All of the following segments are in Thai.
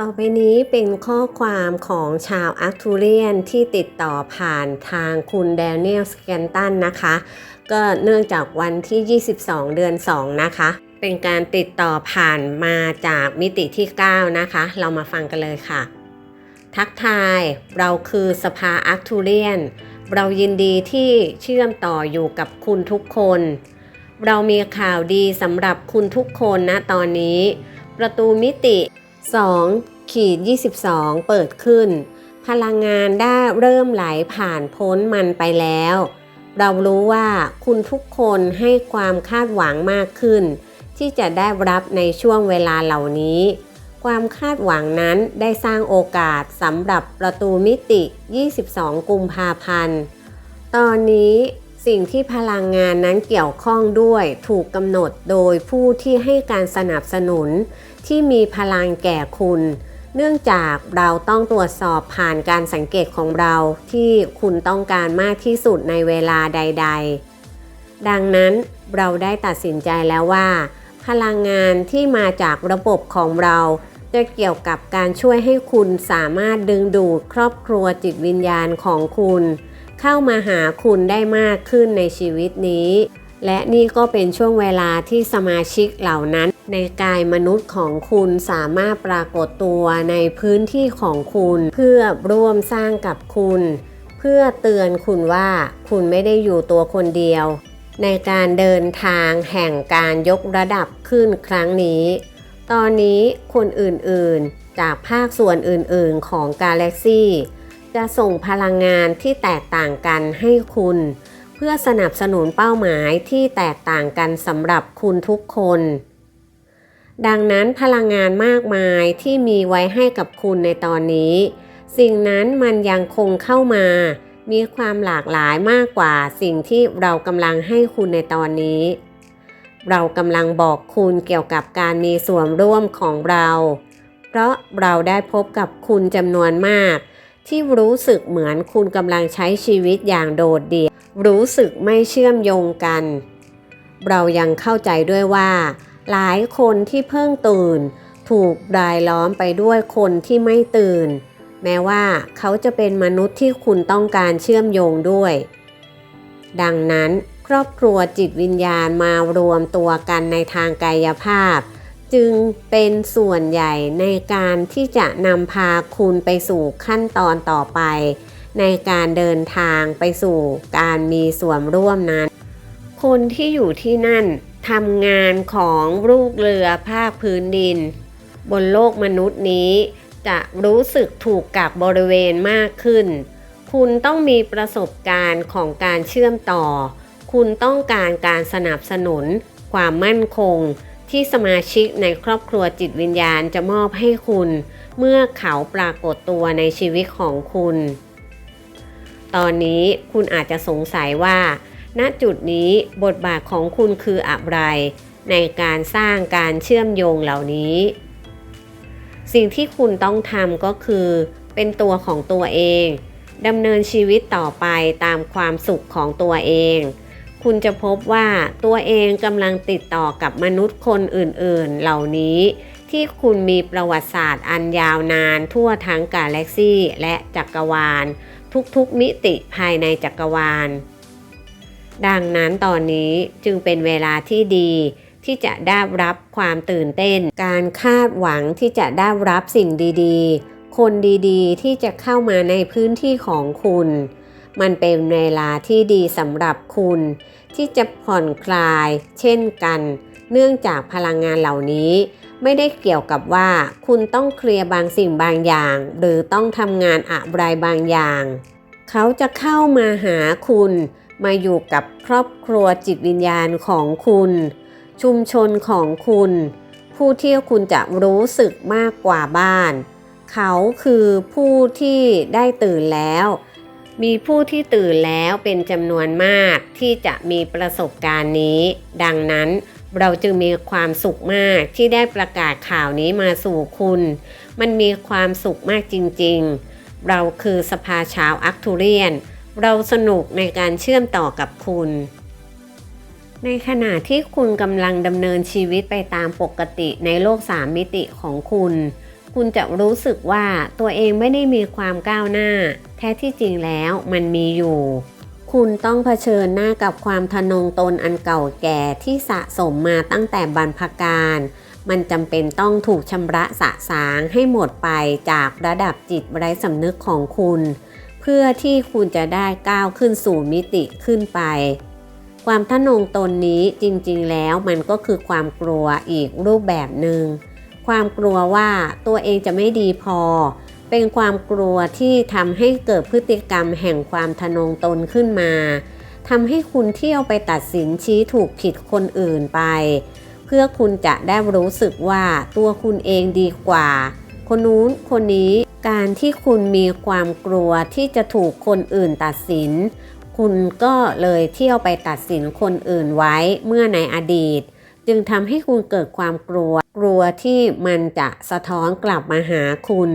ต่อไปนี้เป็นข้อความของชาวอาร์ทูเรียนที่ติดต่อผ่านทางคุณแดเนียลสแกนตันนะคะ ก็เนื่องจากวันที่ 22 เดือน 2 นะคะ เป็นการติดต่อผ่านมาจากมิติที่ 9 นะคะ เรามาฟังกันเลยค่ะ ทักทายเราคือสภาอาร์ทูเรียน เรายินดีที่เชื่อมต่ออยู่กับคุณทุกคน เรามีข่าวดีสำหรับคุณทุกคนนะตอนนี้ ประตูมิติ 2 ขีด 22 เปิดขึ้น พลังงานได้เริ่มไหลผ่านพ้นมันไปแล้ว เรารู้ว่าคุณทุกคนให้ความคาดหวังมากขึ้น ที่จะได้รับในช่วงเวลาเหล่านี้ ความคาดหวังนั้นได้สร้างโอกาสสำหรับประตูมิติ 22 กุมภาพันธ์ ตอนนี้สิ่งที่พลังงานนั้นเกี่ยวข้องด้วยถูกกำหนดโดยผู้ที่ให้การสนับสนุน ที่มีพลังแก่คุณ เนื่องจากเราต้องตรวจสอบผ่านการสังเกตของเราที่คุณต้องการมากที่สุดในเวลาใด ๆ ดังนั้นเราได้ตัดสินใจแล้วว่า พลังงานที่มาจากระบบของเราจะเกี่ยวกับการช่วยให้คุณสามารถดึงดูดครอบครัวจิตวิญญาณของคุณ เข้ามาหาคุณได้มากขึ้นในชีวิตนี้ และนี่ก็เป็นช่วงเวลาที่สมาชิกเหล่านั้น ในกายมนุษย์ของคุณสามารถปรากฏตัวในพื้นที่ของคุณ เพื่อร่วมสร้างกับคุณ เพื่อเตือนคุณว่าคุณไม่ได้อยู่ตัวคนเดียว ในการเดินทางแห่งการยกระดับขึ้นครั้งนี้ ตอนนี้คนอื่นๆ จากภาคส่วนอื่นๆของกาแล็กซี่จะส่งพลังงานที่แตกต่างกันให้คุณ เพื่อสนับสนุนเป้าหมายที่แตกต่างกันสำหรับคุณทุกคน ดังนั้นพลังงานมากมายที่มีไว้ให้กับคุณในตอนนี้ สิ่งนั้นมันยังคงเข้ามา มีความหลากหลายมากกว่าสิ่งที่เรากำลังให้คุณในตอนนี้ เรากำลังบอกคุณเกี่ยวกับการมีส่วนร่วมของเรา เพราะเราได้พบกับคุณจำนวนมาก ที่รู้สึกเหมือนคุณกำลังใช้ชีวิตอย่างโดดเดี่ยวรู้สึกไม่เชื่อมโยงกัน เรายังเข้าใจด้วยว่า หลายคนที่เพิ่งตื่น ถูกรายล้อมไปด้วยคนที่ไม่ตื่น แม้ว่าเขาจะเป็นมนุษย์ที่คุณต้องการเชื่อมโยงด้วย ดังนั้นครอบครัวจิตวิญญาณมารวมตัวกันในทางกายภาพ จึงเป็นส่วนใหญ่ในการที่จะนำพาคุณไปสู่ขั้นตอนต่อไป ในการเดินทางไปสู่การมีส่วนร่วมนั้น คนที่อยู่ที่นั่น ทำงานของลูกเรือภาคพื้นดิน บนโลกมนุษย์นี้ จะรู้สึกถูกกักบริเวณมากขึ้น คุณต้องมีประสบการณ์ของการเชื่อมต่อ คุณต้องการการสนับสนุน ความมั่นคง ที่สมาชิกในครอบครัวจิตวิญญาณจะมอบให้คุณ เมื่อเขาปรากฏตัวในชีวิตของคุณ ตอนนี้คุณอาจจะสงสัยว่า ณจุดนี้บทบาทของคุณคืออะไร ในการสร้างการเชื่อมโยงเหล่านี้ สิ่งที่คุณต้องทำก็คือ เป็นตัวของตัวเองดำเนินชีวิตต่อไปตามความสุขของตัวเอง คุณจะพบว่าตัวเองกำลังติดต่อกับมนุษย์คนอื่นๆ เหล่านี้ ที่คุณมีประวัติศาสตร์อันยาวนานทั่วทั้งกาแล็กซี่และจักรวาล ทุกๆมิติภายในจักรวาล ดังนั้นตอนนี้จึงเป็นเวลาที่ดี ที่จะได้รับความตื่นเต้น การคาดหวังที่จะได้รับสิ่งดีๆ คนดีๆ ที่จะเข้ามาในพื้นที่ของคุณ มันเป็นเวลาที่ดีสำหรับคุณ ที่จะผ่อนคลาย เช่นกัน เนื่องจากพลังงานเหล่านี้ไม่ได้เกี่ยวกับว่าคุณต้องเคลียร์บางสิ่งบางอย่าง หรือต้องทำงานอะไรบางอย่าง เขาจะเข้ามาหาคุณ มาอยู่กับครอบครัวจิตวิญญาณของคุณ ชุมชนของคุณ ผู้ที่คุณจะรู้สึกมากกว่าบ้าน เขาคือผู้ที่ได้ตื่นแล้ว มีผู้ที่ตื่นแล้วเป็นจำนวนมากที่จะมีประสบการณ์นี้ ดังนั้นเราจึงมีความสุขมากที่ได้ประกาศข่าวนี้มาสู่คุณ มันมีความสุขมากจริงๆ เราคือสภาชาวอักทูเรียน เราสนุกในการเชื่อมต่อกับคุณ ในขณะที่คุณกำลังดำเนินชีวิตไปตามปกติในโลกสามมิติของคุณ คุณจะรู้สึกว่าตัวเองไม่ได้มีความก้าวหน้า แท้ที่จริงแล้วมันมีอยู่ คุณต้องเผชิญหน้ากับความทะนงตนอันเก่าแก่ที่สะสมมาตั้งแต่บรรพการ มันจำเป็นต้องถูกชำระสะสางให้หมดไปจากระดับจิตไร้สำนึกของคุณ เพื่อที่คุณจะได้ก้าวขึ้นสู่มิติขึ้นไป ความทะนงตนนี้จริงๆแล้วมันก็คือความกลัวอีกรูปแบบหนึ่งความกลัวว่าตัวเองจะไม่ดีพอ เป็นความกลัวที่ทำให้เกิดพฤติกรรมแห่งความทะนงตนขึ้นมาทำให้คุณเที่ยวไปตัดสินชี้ถูกผิดคนอื่นไป เพื่อคุณจะได้รู้สึกว่าตัวคุณเองดีกว่า คนนู้นคนนี้ การที่คุณมีความกลัวที่จะถูกคนอื่นตัดสิน คุณก็เลยเที่ยวไปตัดสินคนอื่นไว้เมื่อในอดีต จึงทำให้คุณเกิดความกลัว กลัวที่มันจะสะท้อนกลับมาหาคุณ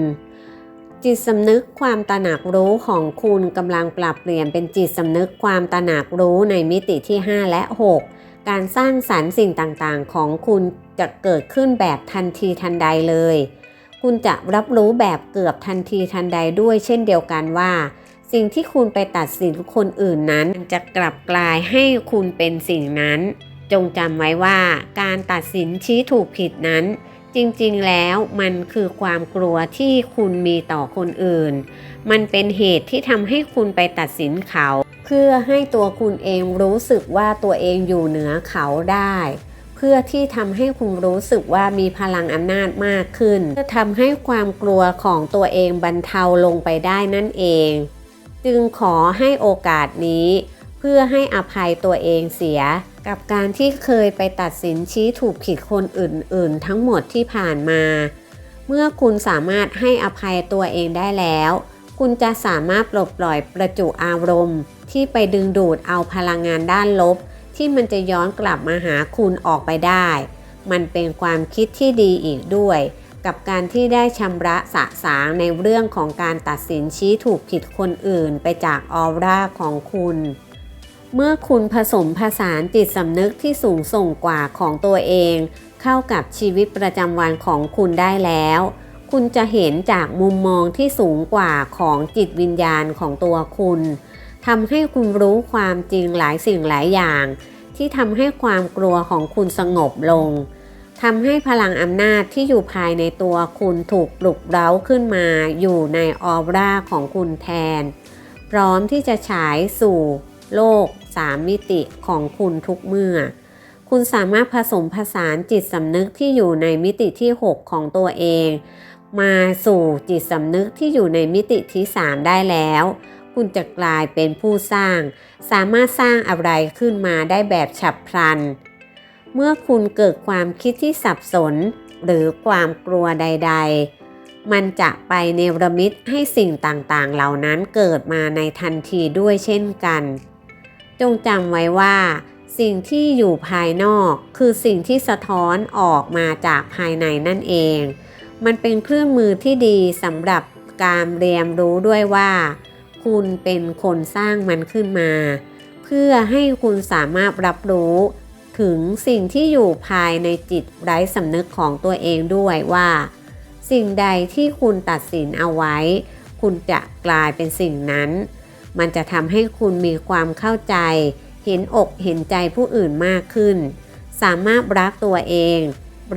จิตสำนึกความตระหนักรู้ของคุณกำลังปรับเปลี่ยนเป็นจิตสำนึกความตระหนักรู้ในมิติที่ 5 และ 6 การสร้างสรรค์สิ่งต่างๆ ของคุณจะเกิดขึ้นแบบทันทีทันใดเลย คุณจะรับรู้แบบเกือบทันทีทันใดด้วยเช่นเดียวกันว่า สิ่งที่คุณไปตัดสินคนอื่นนั้น จะกลับกลายให้คุณเป็นสิ่งนั้น จงจำไว้ว่าการตัดสินชี้ถูกผิดนั้น จริงๆแล้วมันคือความกลัวที่คุณมีต่อคนอื่น มันเป็นเหตุที่ทำให้คุณไปตัดสินเขา เพื่อให้ตัวคุณเองรู้สึกว่าตัวเองอยู่เหนือเขาได้ เพื่อที่ทำให้คุณรู้สึกว่ามีพลังอำนาจมากขึ้นเพื่อทำให้ความกลัวของตัวเองบรรเทาลงไปได้นั่นเอง จึงขอให้โอกาสนี้ เพื่อให้อภัยตัวเองเสีย กับการที่เคยไปตัดสินชี้ถูกผิดคนอื่น ๆ ทั้งหมดที่ผ่านมา เมื่อคุณสามารถให้อภัยตัวเองได้แล้ว คุณจะสามารถปลดปล่อยประจุอารมณ์ ที่ไปดึงดูดเอาพลังงานด้านลบ ที่มันจะย้อนกลับมาหาคุณออกไปได้ มันเป็นความคิดที่ดีอีกด้วย กับการที่ได้ชำระสะสางในเรื่องของการตัดสินชี้ถูกผิดคนอื่นไปจากออร่าของคุณเมื่อคุณผสมผสานจิตสำนึกที่สูงส่งกว่าของตัวเอง เข้ากับชีวิตประจำวันของคุณได้แล้ว คุณจะเห็นจากมุมมองที่สูงกว่าของจิตวิญญาณของตัวคุณ ทำให้คุณรู้ความจริงหลายสิ่งหลายอย่าง ที่ทำให้ความกลัวของคุณสงบลงทำให้พลังอำนาจที่อยู่ภายในตัวคุณถูกปลุกเร้าขึ้นมา อยู่ในออร่าของคุณแทน พร้อมที่จะฉายสู่โลกสามมิติของคุณทุกเมื่อ คุณสามารถผสมผสานจิตสำนึกที่อยู่ในมิติที่ 6 ของตัวเอง มาสู่จิตสำนึกที่อยู่ในมิติที่ 3 ได้แล้ว คุณจะกลายเป็นผู้สร้าง สามารถสร้างอะไรขึ้นมาได้แบบฉับพลัน เมื่อคุณเกิดความคิดที่สับสน หรือความกลัวใด ๆ มันจะไปเนรมิตให้สิ่งต่างๆ เหล่านั้นเกิดมาในทันทีด้วยเช่นกัน จงจำไว้ว่า สิ่งที่อยู่ภายนอกคือสิ่งที่สะท้อนออกมาจากภายในนั่นเอง มันเป็นเครื่องมือที่ดีสำหรับการเรียนรู้ด้วยว่า คุณเป็นคนสร้างมันขึ้นมา เพื่อให้คุณสามารถรับรู้ถึงสิ่งที่อยู่ภายในจิตไร้สำนึกของตัวเองด้วยว่า สิ่งใดที่คุณตัดสินเอาไว้ คุณจะกลายเป็นสิ่งนั้น มันจะทำให้คุณมีความเข้าใจ เห็นอกเห็นใจผู้อื่นมากขึ้น สามารถรักตัวเอง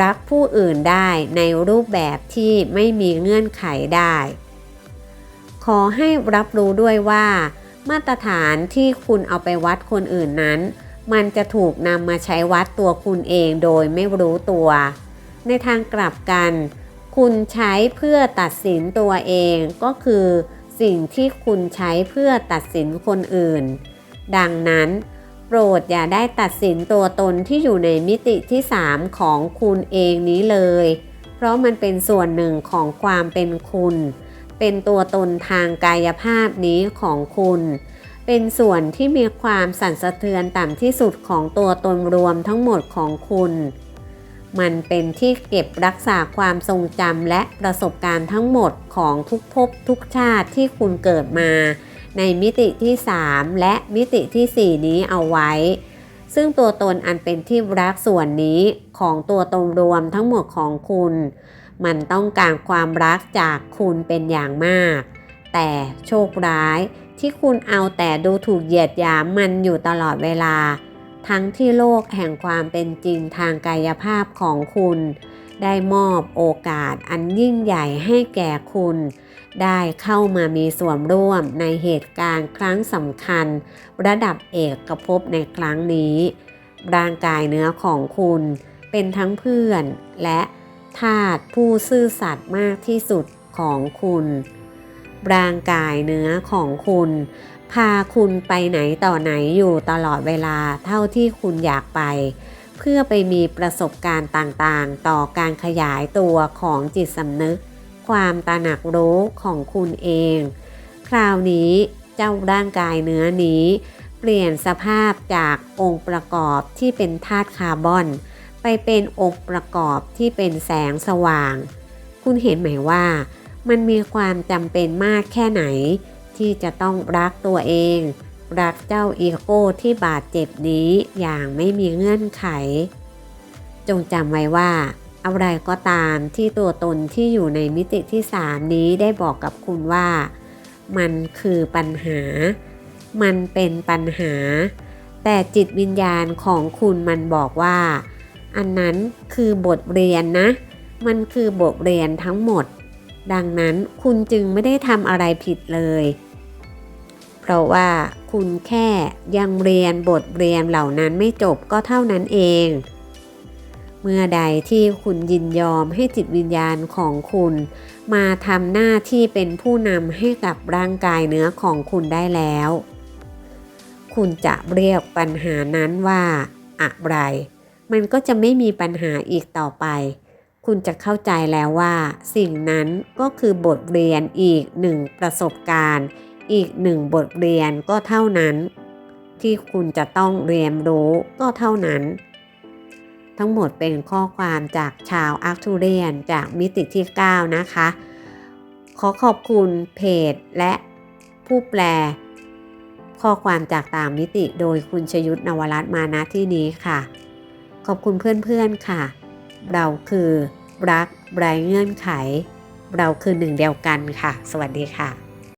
รักผู้อื่นได้ในรูปแบบที่ไม่มีเงื่อนไขได้ ขอให้รับรู้ด้วยว่า มาตรฐานที่คุณเอาไปวัดคนอื่นนั้น มันจะถูกนำมาใช้วัดตัวคุณเองโดยไม่รู้ตัว ในทางกลับกัน คุณใช้เพื่อตัดสินตัวเองก็คือ สิ่งที่คุณใช้เพื่อตัดสินคนอื่น ดังนั้น โปรดอย่าได้ตัดสินตัวตนที่อยู่ในมิติที่ 3 ของคุณเองนี้เลย เพราะมันเป็นส่วนหนึ่งของความเป็นคุณ เป็นตัวตนทางกายภาพนี้ของคุณ เป็นส่วนที่มีความสั่นสะเทือนต่ำที่สุดของตัวตนรวมทั้งหมดของคุณ มันเป็นที่เก็บรักษาความทรงจำและประสบการณ์ทั้งหมดของทุกภพทุกชาติที่คุณเกิดมาในมิติที่ 3 และมิติที่ 4 นี้เอาไว้ ซึ่งตัวตนอันเป็นที่รักส่วนนี้ของตัวตนรวมทั้งหมดของคุณ มันต้องการความรักจากคุณเป็นอย่างมาก แต่โชคร้ายที่คุณเอาแต่ดูถูกเหยียดหยามมันอยู่ตลอดเวลา ทั้งที่โลกแห่งความเป็นจริงทางกายภาพของคุณ ได้มอบโอกาสอันยิ่งใหญ่ให้แก่คุณ ได้เข้ามามีส่วนร่วมในเหตุการณ์ครั้งสำคัญ ระดับเอกภพในครั้งนี้ ร่างกายเนื้อของคุณเป็นทั้งเพื่อนและ ทาสผู้ซื่อสัตย์มากที่สุดของคุณ ร่างกายเนื้อของคุณ พาคุณไปไหนต่อไหนอยู่ตลอดเวลาเท่าที่คุณอยากไป เพื่อไปมีประสบการณ์ต่างๆ ต่อการขยายตัวของจิตสำนึก ความตระหนักรู้ของคุณเอง คราวนี้เจ้าร่างกายเนื้อนี้ เปลี่ยนสภาพจากองค์ประกอบที่เป็นธาตุคาร์บอน ไปเป็นองค์ประกอบที่เป็นแสงสว่าง คุณเห็นไหมว่ามันมีความจำเป็นมากแค่ไหน ที่จะต้องรักตัวเอง รักเจ้าอีโก้ที่บาดเจ็บนี้อย่างไม่มีเงื่อนไข จงจำไว้ว่าอะไรก็ตามที่ตัวตนที่อยู่ในมิติที่ 3 นี้ได้บอกกับคุณว่า มันคือปัญหา มันเป็นปัญหา แต่จิตวิญญาณของคุณมันบอกว่า อันนั้นคือบทเรียนนะ มันคือบทเรียนทั้งหมด ดังนั้นคุณจึงไม่ได้ทำอะไรผิดเลย เพราะว่าคุณแค่ยังเรียนบทเรียนเหล่านั้นไม่จบก็เท่านั้นเอง เมื่อใดที่คุณยินยอมให้จิตวิญญาณของคุณ มาทำหน้าที่เป็นผู้นำให้กับร่างกายเนื้อของคุณได้แล้ว คุณจะเรียกปัญหานั้นว่าอะไร มันก็จะไม่มีปัญหาอีกต่อไป คุณจะเข้าใจแล้วว่า สิ่งนั้นก็คือบทเรียนอีกหนึ่งประสบการณ์ อีกหนึ่งบทเรียนก็เท่านั้น ที่คุณจะต้องเรียนรู้ก็เท่านั้น ทั้งหมดเป็นข้อความจากชาวอาร์ทูเรียนจากมิติที่ 9 นะคะ ขอขอบคุณเพจและผู้แปลข้อความจากต่างมิติโดยคุณชยุทธนวรัตน์มาณที่นี้ค่ะ ขอบคุณเพื่อนๆค่ะ เราคือรักไร้เงื่อนไข เราคือหนึ่งเดียวกันค่ะ สวัสดีค่ะ